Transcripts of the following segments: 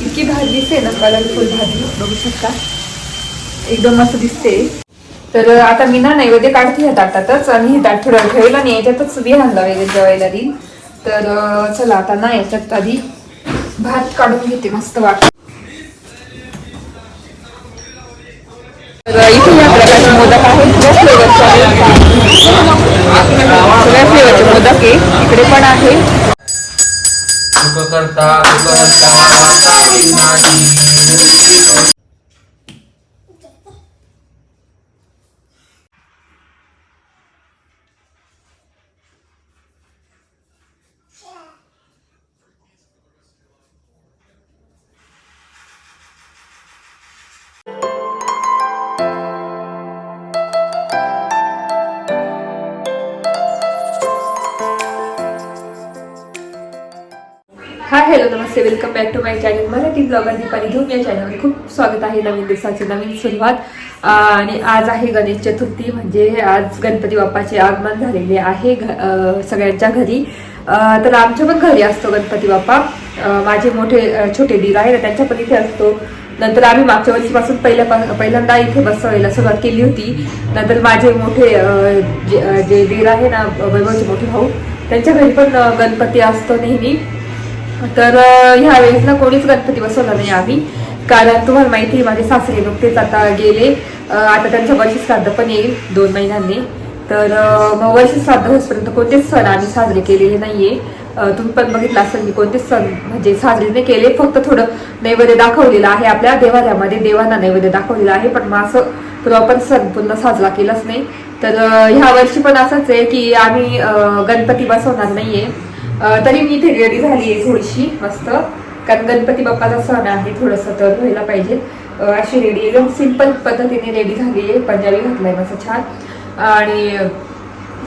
इतकी भाजी दिसते ना कलरफुल भाजी. बघू शकता. एकदम मस्त दिसते. तर आता मी ना नैवेद्य काढते ह्या ताटातच आणि हे ताट थोडं ठेवलं आणि याच्यातच विहानला वगैरे जेवायला देईल तर चला आता ना याच्यात आधी भात काढून घेते मस्त वाट तर इथे या प्रकारचे मोदक आहे आहेत. सगळ्या फ्लेवरचे मोदक आहे. इकडे पण आहे. सुख करता दुःख करता hello Namaste. Welcome back to my channel Marathi blogger Deepali घेऊन या चॅनलमध्ये खूप स्वागत आहे नवीन दिवसाची नवीन सुरुवात. आणि आज आहे गणेश चतुर्थी म्हणजे आज गणपती बाप्पाचे आगमन झालेले आहे घ- सगळ्यांच्या घरी. तर आमच्या पण घरी असतो गणपती बाप्पा. माझे मोठे छोटे दीर आहे ना त्यांच्या पण इथे असतो. नंतर आम्ही मागच्या वर्षीपासून पहिल्या पहिल्यांदा इथे बसवायला सुरुवात केली होती. नंतर माझे मोठे जे जे दीर आहे ना वैभवचे मोठे भाऊ त्यांच्या घरी पण गणपती असतो नेहमी. तर ह्या वेळेसला कोणीच गणपती बसवला नाही आम्ही. कारण तुम्हाला माहिती आहे माझे सासरे नुकतेच आता गेले. आता त्यांचं वर्ष श्राद्ध पण येईल दोन महिन्यांनी. तर मग वर्ष श्राद्ध होईपर्यंत कोणतेच सण आम्ही साजरे केलेले नाहीये. तुम्ही पण बघितलं असेल मी कोणतेच सण म्हणजे साजरे नाही केले. फक्त थोडं नैवेद्य दाखवलेलं आहे आपल्या देवाऱ्यामध्ये. देवांना नैवेद्य दाखवलेलं आहे पण मग असं प्रॉपर सण पूर्ण साजरा केलाच नाही. तर ह्या वर्षी पण असंच आहे की आम्ही गणपती बसवणार नाहीये. तरी मी इथे रेडी झाली आहे थोडीशी मस्त. कारण गणपती बाप्पाचा सण आहे थोडंसं तर व्हायला पाहिजे. अशी रेडी एकदम सिंपल पद्धतीने रेडी झाली आहे पंजाबी घातलाय मस्त छान. आणि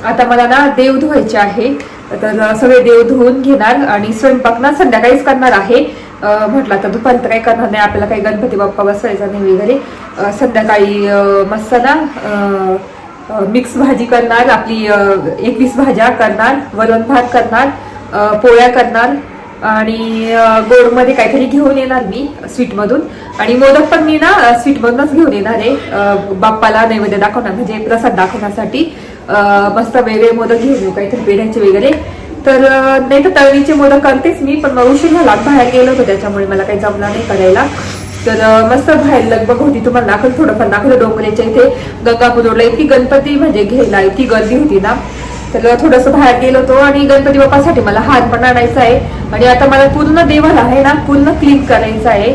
आता मला ना देव धुवायचे आहे. तर सगळे देव धुवून घेणार आणि स्वयंपाक ना संध्याकाळीच करणार आहे. म्हटलं तर दुपारी तर काही करणार नाही. आपल्याला काही गणपती बाप्पा बसवायचा नाही वगैरे. संध्याकाळी मस्त ना मिक्स भाजी करणार. आपली एकवीस भाज्या करणार वरण भात करणार. पोळ्या करणार आणि गोडमध्ये काहीतरी घेऊन येणार मी स्वीटमधून. आणि मोदक पण मी ना स्वीटमधूनच घेऊन येणार आहे. बाप्पाला नैवेद्य दाखवणार म्हणजे प्रसाद दाखवण्यासाठी. मस्त वेगळे मोदक घेऊन येऊ काहीतरी पेढ्याचे वगैरे. तर नाही तर तळणीचे मोदक करतेच मी पण मग उशीर झाला बाहेर गेलो होतो त्याच्यामुळे मला काही जमलं नाही करायला. तर मस्त बाहेर लगबग होती तुम्हाला दाखल थोडंफार दाखवलं डोंगरेच्या इथे. गंगापूर रोडला इतकी गणपती म्हणजे घ्यायला इतकी गर्दी होती ना. तर थोडस बाहेर गेलो होतो आणि गणपती बाप्पासाठी मला हार पण आणायचा आहे. आणि आता मला पूर्ण देवाला आहे ना पूर्ण क्लीन करायचं आहे.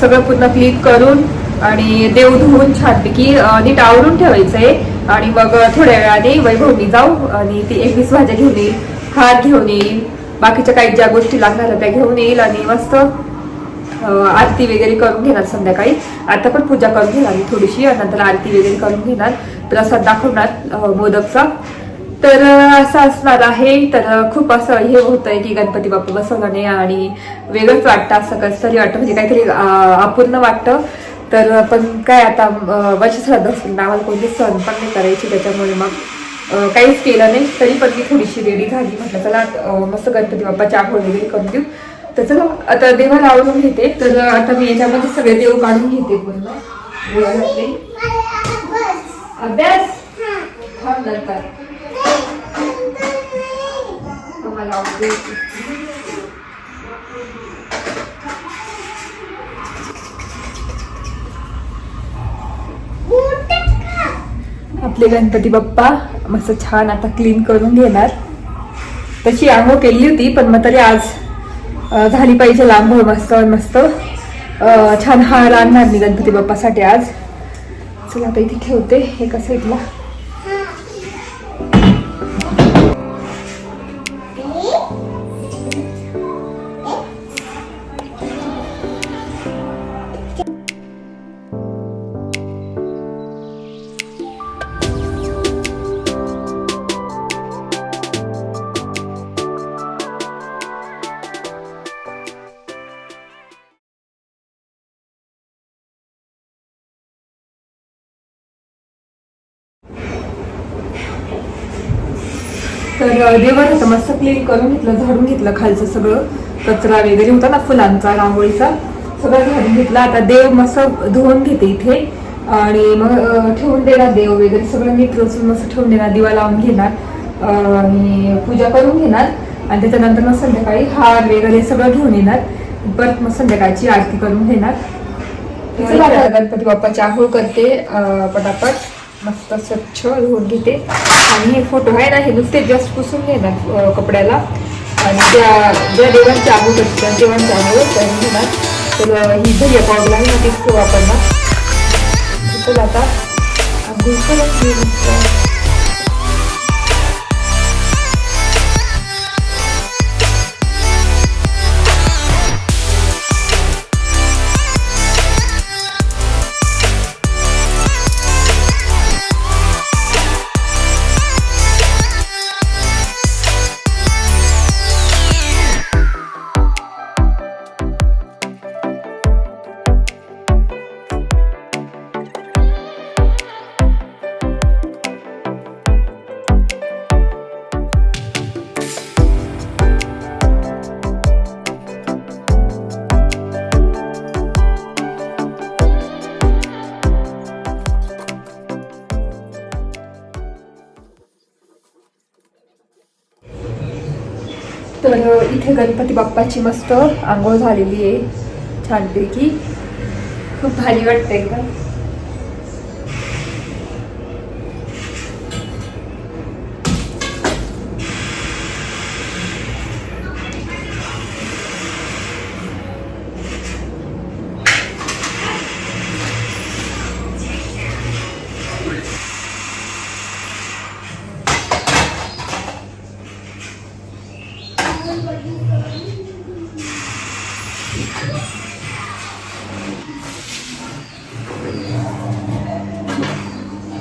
सगळं पूर्ण क्लीन करून आणि देव धुवून छानपैकी नीट आवरून ठेवायचं आहे. आणि मग थोड्या वेळाने वैभवनी जाऊ आणि ती एकवीस भाज्या घेऊन येईल हार घेऊन येईल बाकीच्या काही ज्या गोष्टी लागणार त्या घेऊन येईल आणि मस्त आरती वगैरे करून घेणार संध्याकाळी. आता पण पूजा करून घेणार थोडीशी आणि नंतर आरती वगैरे करून घेणार. प्रसाद दाखवणार मोदकचा. तर असं असणार आहे. तर खूप असं हे होतंय की गणपती बाप्पा बसवला नाही आणि वेगळंच वाटतं असं कसं तरी वाटतं. म्हणजे काहीतरी अपूर्ण वाटतं. तर पण काय आता वर्ष श्राद्ध असेल ना आम्हाला कोणते सण पण नाही करायचे त्याच्यामुळे मग काहीच केलं नाही. तरी पण मी थोडीशी रेडी झाली. म्हटलं चला मस्त गणपती बाप्पाची आंघोळ वगैरे करून देऊ. तर चला आता देवाला आवडून घेते. तर आता मी याच्यामध्ये सगळे देव काढून घेते पूर्ण. अभ्यास. नंतर. आम्हाला आवडते. आपले गणपती बाप्पा मस्त छान आता क्लीन करून घेणार. तशी आंघोळ केली होती पण मग तरी आज झाली पाहिजे आंघोळ मस्त मस्त. छान हार आणणार मी गणपती बाप्पासाठी आज. चला आता इथे ठेवते एका साईडला क्लीन करून घेतलं झाडून घेतलं खालचं सगळं कचरा वगैरे होता ना फुलांचा रांगोळीचा सगळं झाडून घेतला. आता देव मस्त धुवून घेते इथे. आणि मग ठेवून देणार देव वगैरे सगळं नीट रचून मस्त ठेवून देणार दिवा लावून घेणार. आणि पूजा करून घेणार. आणि त्याच्यानंतर मग संध्याकाळी हार वगैरे सगळं घेऊन येणार. परत मग संध्याकाळची आरती करून घेणार. गणपती बाप्पाची आंघोळ करते पटापट. मस्त स्वच्छ धुवून घेते. आणि हे फोटो आहे ना हे नुसते जस्ट पुसून घेणार कपड्याला. आणि त्या ज्या देवांची आंघोळ त्या देवांची आंघोळ करून घेणार. तर ही भैया पावडर आहे ना तीच वापरणार. तर आता आंघोळ तर इथे गणपती बाप्पाची मस्त आंघोळ झालेली आहे. छानपैकी खूप भारी वाटतं एकदम.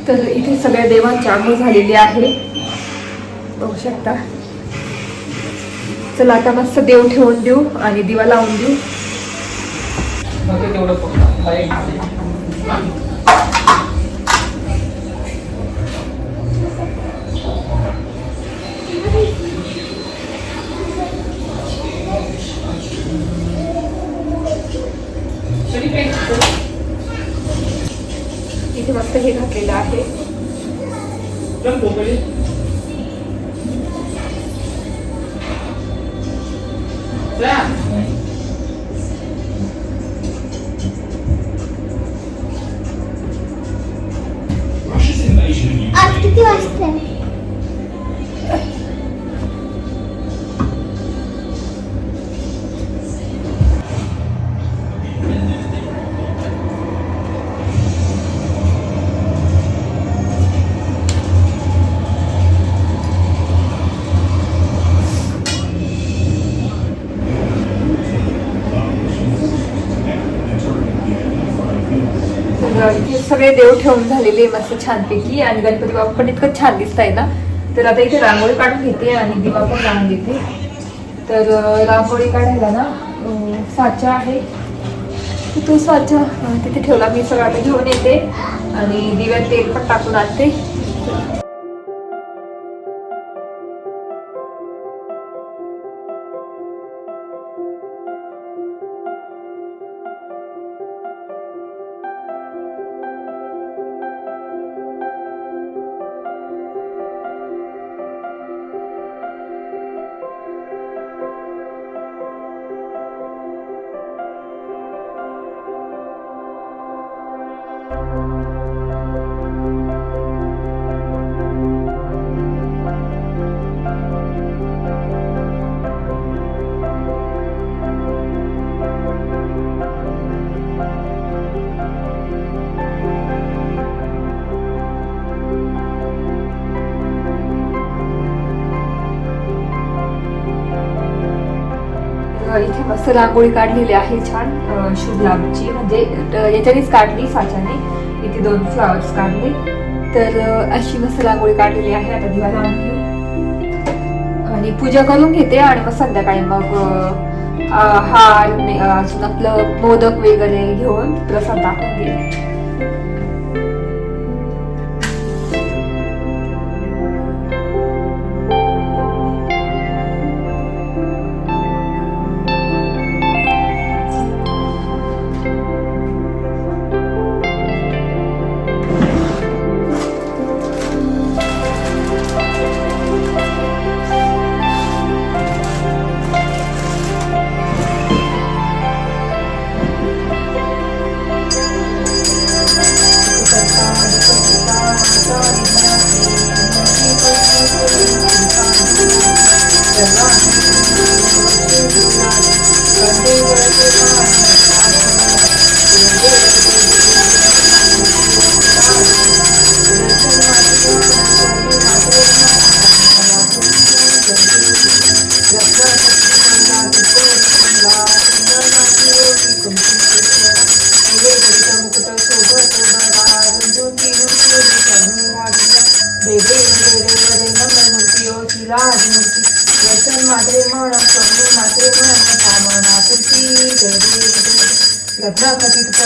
तर इथे सगळ्या देवांची आंघोळ झालेली आहे. बघू शकता. चला आता मस्त देव ठेवून देऊ आणि दिवा लावून देऊ. आज किती वाजता सगळे देव ठेवून झालेले मस्त छानपैकी. आणि गणपती बाप्पा पण इतकं छान दिसत आहे ना. तर आता इथे रांगोळी काढून घेते आणि दिवा पण लावून देते. तर रांगोळी काढायला ना साचा आहे. तर तो साचा तिथे ठेवला. मी सगळं आता घेऊन येते. आणि दिव्यात तेल पण टाकून आणते. मस्त रांगोळी काढलेली आहे छान अ, शुभ लाभची म्हणजे याच्यानेच काढली साच्याने. इथे दोन फ्लावर्स काढले. तर अशी मस्त रांगोळी काढलेली आहे. आता दिवा लावून घेऊ आणि पूजा करून घेते आणि मग संध्याकाळी मग हार अजून आपलं मोदक वगैरे घेऊन प्रसाद दाखवून घेते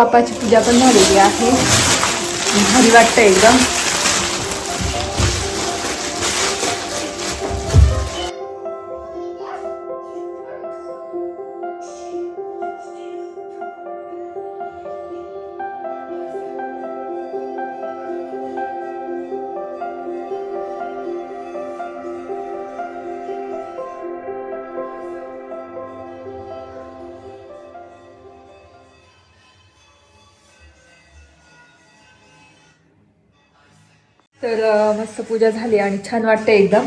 बाप्पाची पूजा पण झालेली आहे. भारी वाटतं एकदम. तर मस्त पूजा झाली आणि छान वाटतं एकदम.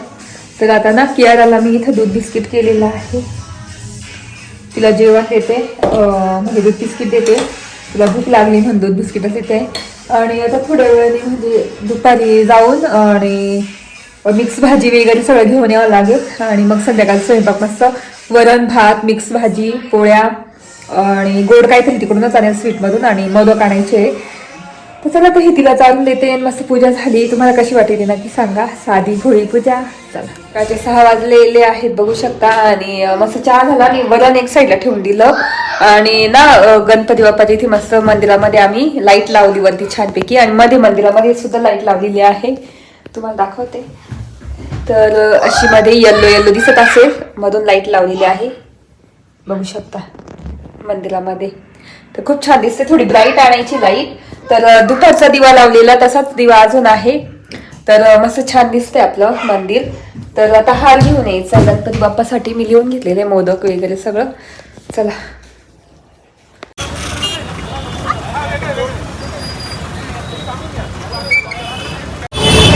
तर आता ना कियाराला मी इथं दूध बिस्किट केलेलं आहे. तिला जेवण देते. म्हणजे दूध बिस्किट देते. तिला भूक लागली म्हणून दूध बिस्किटच देते. आणि आता थोड्या वेळाने म्हणजे दुपारी जाऊन आणि मिक्स भाजी वगैरे सगळं घेऊन यावं लागेल. आणि मग संध्याकाळी स्वयंपाक मस्त. वरण भात मिक्स भाजी पोळ्या आणि गोड काहीतरी तिकडूनच आणि स्वीटमधून आणि मोदक आणायचे. तर चला तर हे तिला चालून देते आणि मस्त पूजा झाली. तुम्हाला कशी वाटली नक्की सांगा. साधी भोळी पूजा. चला. सकाळचे सहा वाजलेले आहेत बघू शकता. आणि मस्त चहा झाला. आणि वरण एक साईडला ठेवून दिलं. आणि ना गणपती बाप्पाच्या इथे मस्त मंदिरामध्ये आम्ही लाइट लावली वरती छानपैकी. आणि मध्ये मंदिरामध्ये सुद्धा लाइट लावलेली आहे. तुम्हाला दाखवते. तर अशी मध्ये येल्लो येल्लो दिसत असेल. मधून लाइट लावलेली आहे. बघू शकता. मंदिरामध्ये. तर खूप छान दिसते. थोडी ब्राईट आणायची लाइट तर दुपारचा दिवा लावलेला तसाच दिवा अजून आहे. तर मस्त छान दिसतंय आपलं मंदिर. तर आता हार घेऊन यायचा गणपती बाप्पासाठी मी लिहून घेतलेले मोदक वगैरे सगळं. चला.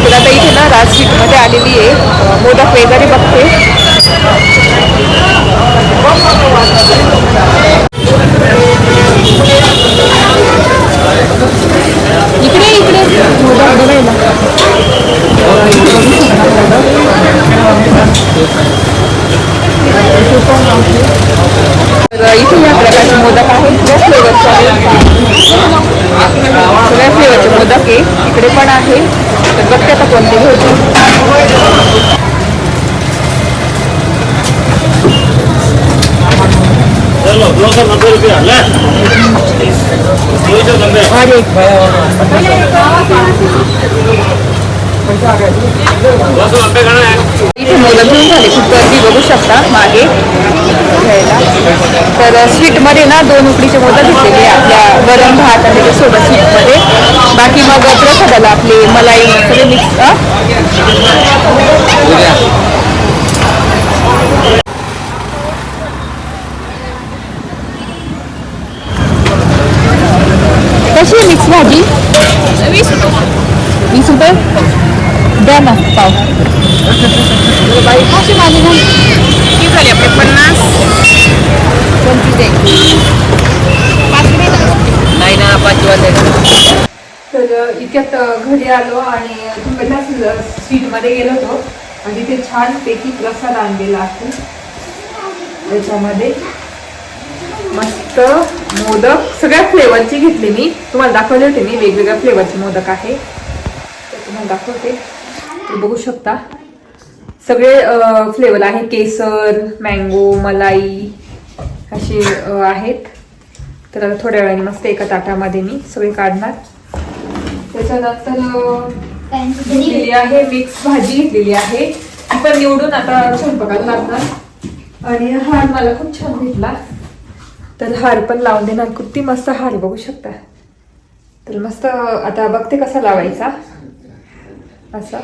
तर आता इथे ना राज आलेली आहे मोदक वगैरे बघते. इकडे इकडे. मोदक बघायला इथे या प्रकारचे मोदक आहेत. सगळ्या फ्लेवरचे सगळ्या फ्लेवरचे मोदक आहे इकडे पण आहे. तर बघते आता कोणते घ्यायचे. चलो दो सौ नब्बे रुपया ले. अरे इथे मोदक घेऊन झाले खूप गर्दी बघू शकता मागे घ्यायला तर स्वीटमध्ये ना दोन उकडीचे मोदक घेतलेले आपल्या गरम भात आणि त्याच्यासोबत स्वीटमध्ये बाकी मग प्रसादाला आपले मलाई सगळे मिक्स कशी आहे मिक्स भाजी? वीस रुपये. वीस रुपये? द्या ना पाव. कशी भाजी झाली? किती झाली आपले पन्नास. नाही ना पाच वाजले तर इतक्यात घरी आलो आणि तुम्हाला स्वीटमध्ये गेलो होतो. आणि तिथे छान पैकी प्रसाद आणलेला आहे. त्याच्यामध्ये मस्त मोदक सगळ्या फ्लेवरची घेतली मी. तुम्हाला दाखवले होते मी वेगवेगळ्या फ्लेवरचे मोदक आहे. तर तुम्हाला दाखवते. तुम्ही बघू शकता. सगळे फ्लेवर आहे केसर मँगो मलाई असे आहेत. तर आता थोड्या वेळाने मस्त एका ताटामध्ये मी सगळे काढणार. त्याच्यानंतर घेतलेली आहे मिक्स भाजी घेतलेली आहे. ती पण निवडून आता स्वयंपाकाला लागणार. आणि हार मला खूप छान भेटला. तर हार पण लावून देणार. किती मस्त हार बघू शकता. तर मस्त आता बघते कसा लावायचा. असा.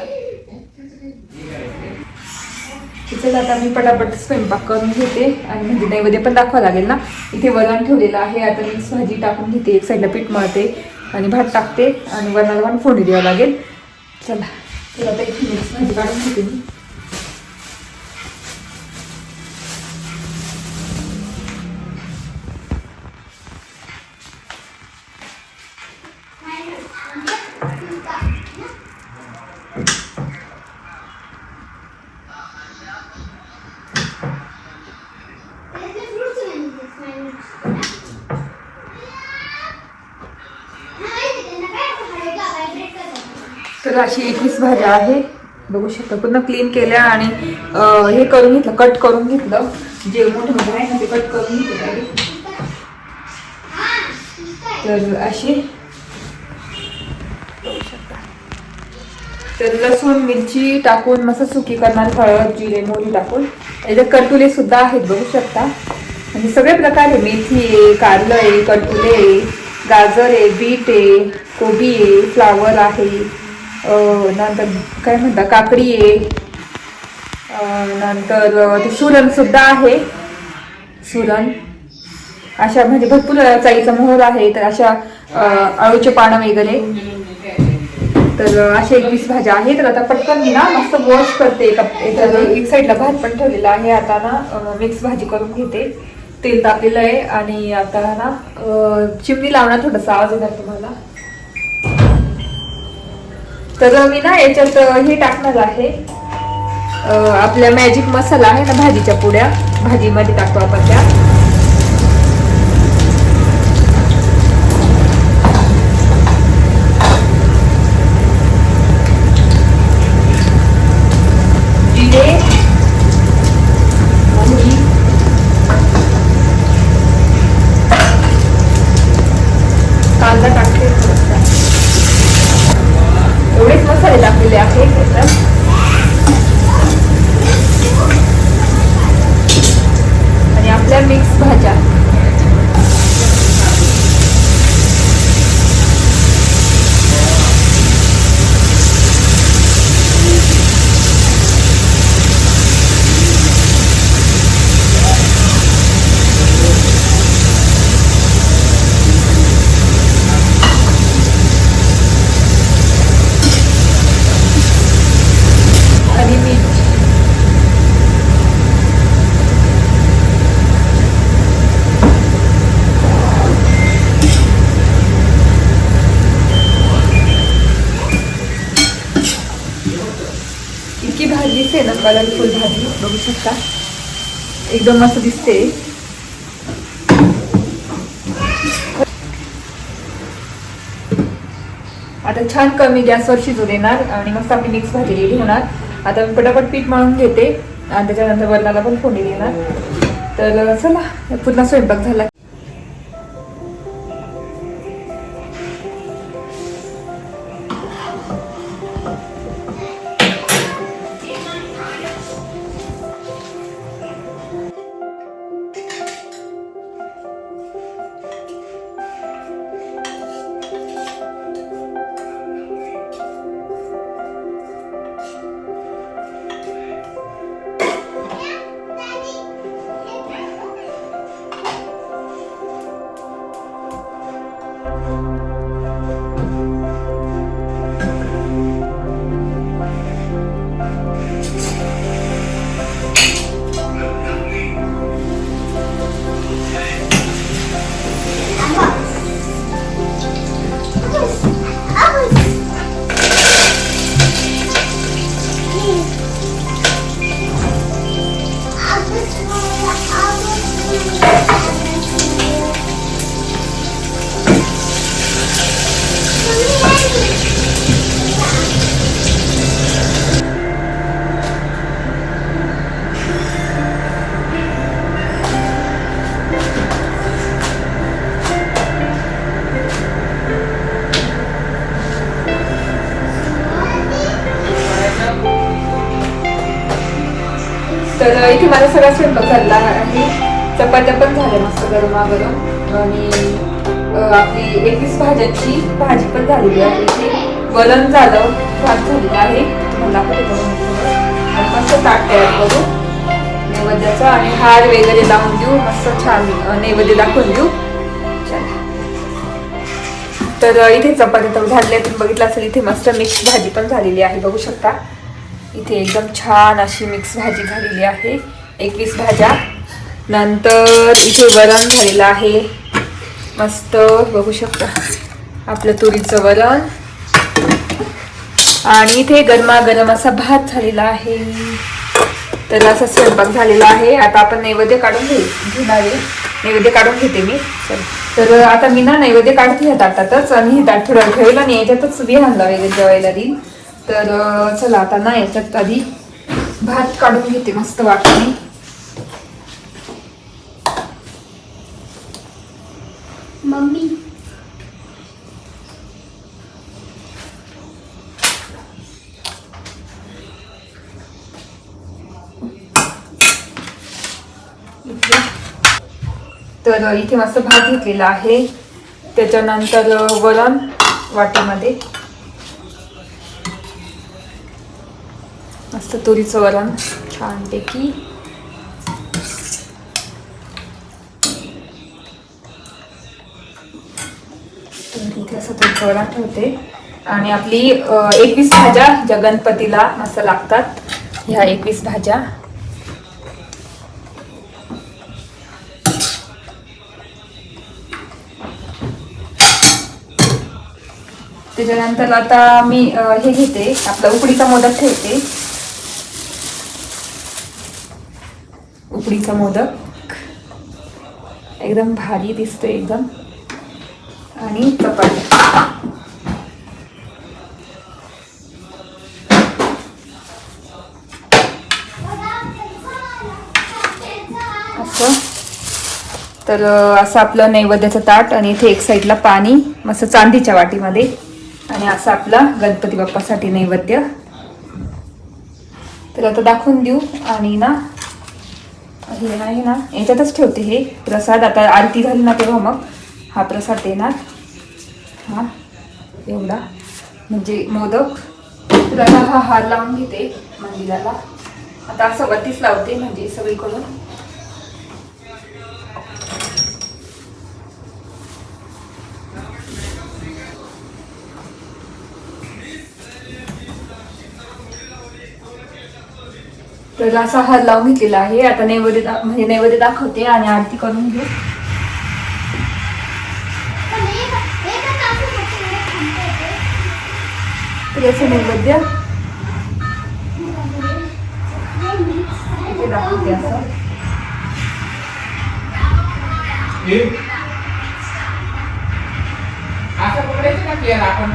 चला आता मी पटापट स्वयंपाक करून घेते. आणि म्हणजे नैवेद्य पण दाखवा लागेल ना. इथे वरण ठेवलेलं आहे. आता मी भाजी टाकून घेते. एक साईडला पीठ मळते. आणि भात टाकते. आणि वरणाला पण फोडणी द्यावं लागेल. चला. तर आता इथे मिक्स भाजी काढून घेते मी. तर अशी एकवीस भाज्या आहे. बघू शकता पूर्ण क्लीन केल्या आणि हे करून घेतलं कट करून घेतलं. जे मोठं मोठं आहे ना ते कट करून घेतलं. तर अशी. बघू शकता. तर लसूण मिरची टाकून मस्त सुकी करणार हळद जिरे मोहरी टाकून. याच्यात कटुले सुद्धा आहेत बघू शकता. म्हणजे सगळे प्रकार आहे. मेथी आहे कारलं आहे कटुले आहे गाजर आहे बीट आहे कोबी आहे फ्लावर आहे नंतर काय म्हणता काकडी आहे नंतर ते सुरणसुद्धा आहे. सुरण. अशा म्हणजे भरपूर चाईचा मोहर आहे. तर अशा अळूचे पानं वगैरे. तर अशा एकवीस भाज्या आहेत. तर आता पटकन मी ना मस्त वॉश करते. एका- एक साईडला भात पण ठेवलेला आहे. आता ना मिक्स भाजी करून घेते. तेल तापलेलं आहे आणि आता ना चिमणी लावणार थोडासा आवाज येणार तुम्हाला. तर मी ना याच्यात हे टाकणार आहे. आपल्या मॅजिक मसाला आहे ना भाजीच्या पुड्या. भाजीमध्ये टाकतो आपण त्या जिरे मोहरी कांदा टाकते थोडासा. एवढेच मसाले टाकलेले आहेत याच्यात आणि मिक्स भाज्या आणि मीठ इतकी भाजी दिसते ना कलरफुल भाजी बघू शकता एकदम मस्त दिसते. आता छान कमी गॅसवर शिजू देणार आणि मस्त आपली मिक्स भाजी रेडी होणार आता मी पटापट पीठ मळून घेते आणि त्याच्यानंतर वरणाला पण फोडणी देणार. तर चला पुन्हा स्वयंपाक झाला. सगळा स्वयंपाक झाला आणि चपात्या पण झाल्या मस्त गरमागरम. आणि आपली एकवीस भाज्यांची भाजी पण झालेली आहे. इथे वलन झालं भात झालेलं आहे. मला पण मस्त. आणि मस्त ताट तयार करू. नैवेद्याचा आणि हार वगैरे लावून देऊ. मस्त छान नैवेद्य दाखवून देऊ. तर इथे चपात्या तर झालेल्या तुम्ही बघितलं असेल इथे मस्त मिक्स भाजी पण झालेली आहे. बघू शकता. इथे एकदम छान अशी मिक्स भाजी झालेली आहे. एकवीस भाज्या. नंतर इथे वरण झालेलं आहे. मस्त बघू शकता. आपलं तुरीचं वरण. आणि इथे गरमागरम असा भात झालेला आहे. तर असा स्वयंपाक झालेला आहे. आता आपण नैवेद्य काढून घे घेणार आहे. नैवेद्य काढून घेते मी. चल. तर आता मी ना नैवेद्य काढते ह्या ताटातच आणि हे ताट थोडं ठेवलं आणि याच्यातच विहानला वगैरे जेवायला देईल. तर चला आता ना याच्यात आधी भात काढून घेते मस्त वाटणे मम्मी. तर इथे मस्त भात घेतलेला आहे. त्याच्यानंतर वरण वाटीमध्ये. मस्त तुरीचं वरण छानपैकी. तर इथे असं तुरीचं वरण ठेवते. आणि आपली एकवीस भाज्या ज्या गणपतीला मस्त लागतात ह्या एकवीस भाज्या. त्याच्यानंतर आता मी हे घेते. आपला उकडीचा मोदक ठेवते. उकडीचा मोदक. एकदम भारी दिसतो एकदम. आणि चपाती. असं. तर असं आपलं नैवेद्याचं ताट आणि इथे एक साईडला पाणी मस्त चांदीच्या वाटीमध्ये. आणि असं आपला गणपती बाप्पासाठी नैवेद्य. तर आता दाखवून देऊ. आणि ना हे आहे ना याच्यातच ठेवते हे. प्रसाद आता आरती झाली ना तेव्हा मग हा प्रसाद देणार. हा एवढा. म्हणजे मोदक. तर हा हार लावून घेते मंदिराला. आता असं वरतीच लावते म्हणजे सगळीकडून. तर असा हार लावून घेतलेला आहे. आता नैवेद्य म्हणजे नैवेद्य दाखवते आणि आरती करून घेऊ. याचं नैवेद्य. हे दाखवते असं. असं पकडायचं ना क्लिअर आपण?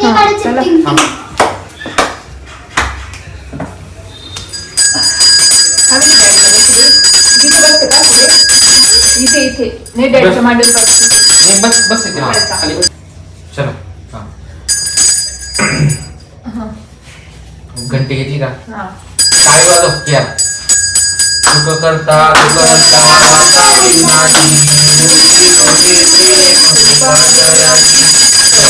इथे हा, करायचं? इथे? इथे इथे नाही डॅडच्या मांडीवर बस बस इथे हा. बस. खाली बस. चला हा. हा घंटी घेतली का हा वाजव क्लिअर सुख करता दुख करता शेंदुराची घंटी करते मुक्ता पोळाची देव देव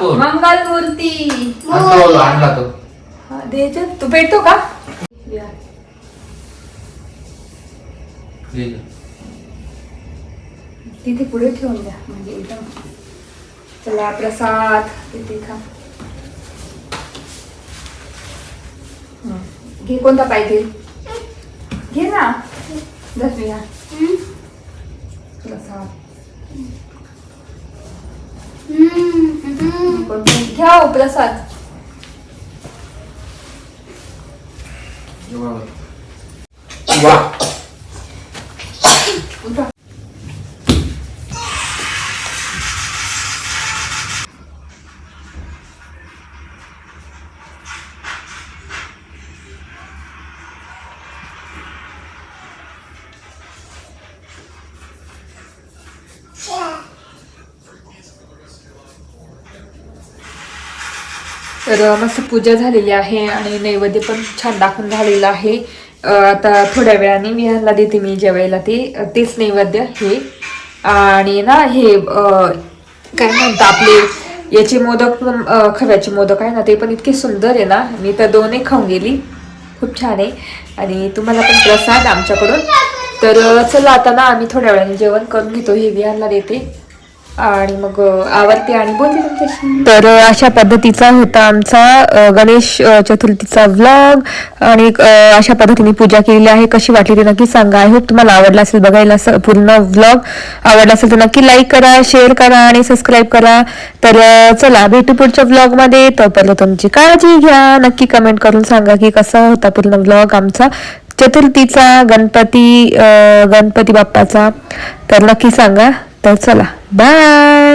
कापूर मंगल मूर्ती आणला आणला तो. हा द्यायचं तू भेटतो का? तिथे पुढे ठेवून द्या. म्हणजे एकदम. चला प्रसाद. तिथे खा. हं. घे कोणता पाहिजे? घे ना. दसवी घ्या प्रसाद. कोणता? घ्या हो प्रसाद तर मस्त पूजा झालेली आहे आणि नैवेद्य पण छान दाखवून झालेलं आहे. आता थोड्या वेळाने मी देते मी जेवायला ते. तेच नैवेद्य हे. आणि ना हे काय म्हणतात आपले याचे मोदक पण खव्याचे मोदक आहे ना ते पण इतके सुंदर आहे ना. मी तर दोनही खाऊन गेली. खूप छान आहे. आणि तुम्हाला पण प्रसाद आमच्याकडून. तर चला आता ना आम्ही थोड्या वेळाने जेवण करून घेतो. हे विहारला देते. आणि मग आवडते आणि बोलते तुमच्याशी तर अशा पद्धतीचा होता आमचा गणेश चतुर्थीचा व्लॉग आणि अशा पद्धतीने पूजा केलेली आहे. कशी वाटली ते नक्की सांगा. आय होप तुम्हाला आवडला असेल बघायला पूर्ण व्लॉग आवडला असेल तर नक्की लाईक करा शेअर करा आणि सबस्क्राईब करा. तर चला भेटू पुढच्या व्लॉगमध्ये तोपर्यंत तुमची काळजी घ्या. नक्की कमेंट करून सांगा की कसा होता पूर्ण व्लॉग आमचा. चतुर्थीचा गणपती गणपती बाप्पाचा. तर नक्की सांगा. तर चला बाय